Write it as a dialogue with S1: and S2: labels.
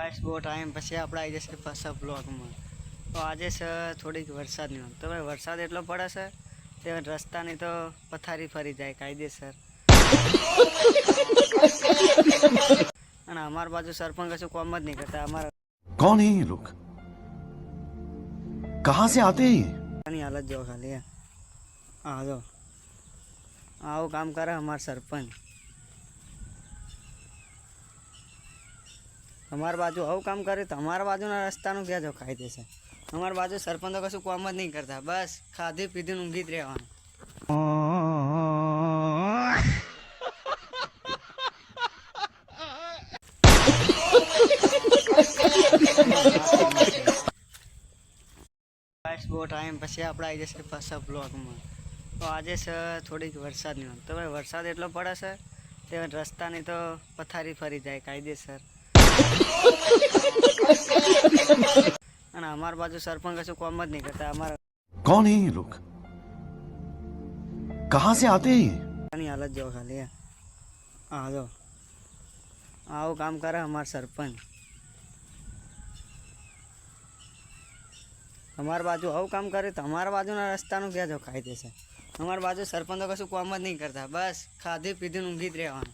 S1: બસ બહુ ટાઈમ પછી આપણે આવી જશે પાછા બ્લોકમાં તો આજે છે થોડીક વરસાદની તો ભાઈ વરસાદ એટલો પડે છે તે રસ્તાની તો પથારી ફરી જાય કાયદેસર. અને અમારી બાજુ સરપંચ કશું કોમ જ નહીં કરતા. અમારા
S2: કોણ હે લોક કહા સે આતે
S1: આની હાલત જો ખાલી હા. જો. આવું કામ કરે અમાર સરપંચ. અમારા બાજુ આવું કામ કરે તો અમારા બાજુના રસ્તાનું ક્યાં જો છે અમારા બાજુ સરપંચો કશું કામ જ નહીં કરતા. બસ ખાધી પીધું ઊંઘી જ રહેવાનું. બહુ ટાઈમ પછી આપણે આવી જશે પાછા બ્લોગમાં તો આજે છે થોડીક વરસાદની તો ભાઈ, વરસાદ એટલો પડે છે તે રસ્તાની તો પથારી ફરી જાય કાયદેસર. અને અમારા બાજુ સરપંચ કશું કોમ જ નહીં કરતા અમારા
S2: कौन है ये लोग कहां से आते हैं ये
S1: ની હાલત જો ખાલી હે. હા જો આવું કામ કરે અમારા સરપંચ અમારા બાજુ આવું કામ કરે તો અમારા બાજુના રસ્તાનું ક્યાં જો કાયદેસર અમારા બાજુ સરપંચ તો કશું કામ જ નહીં કરતા બસ ખાધી પીધી ને ઊંઘી જ રહેવાનું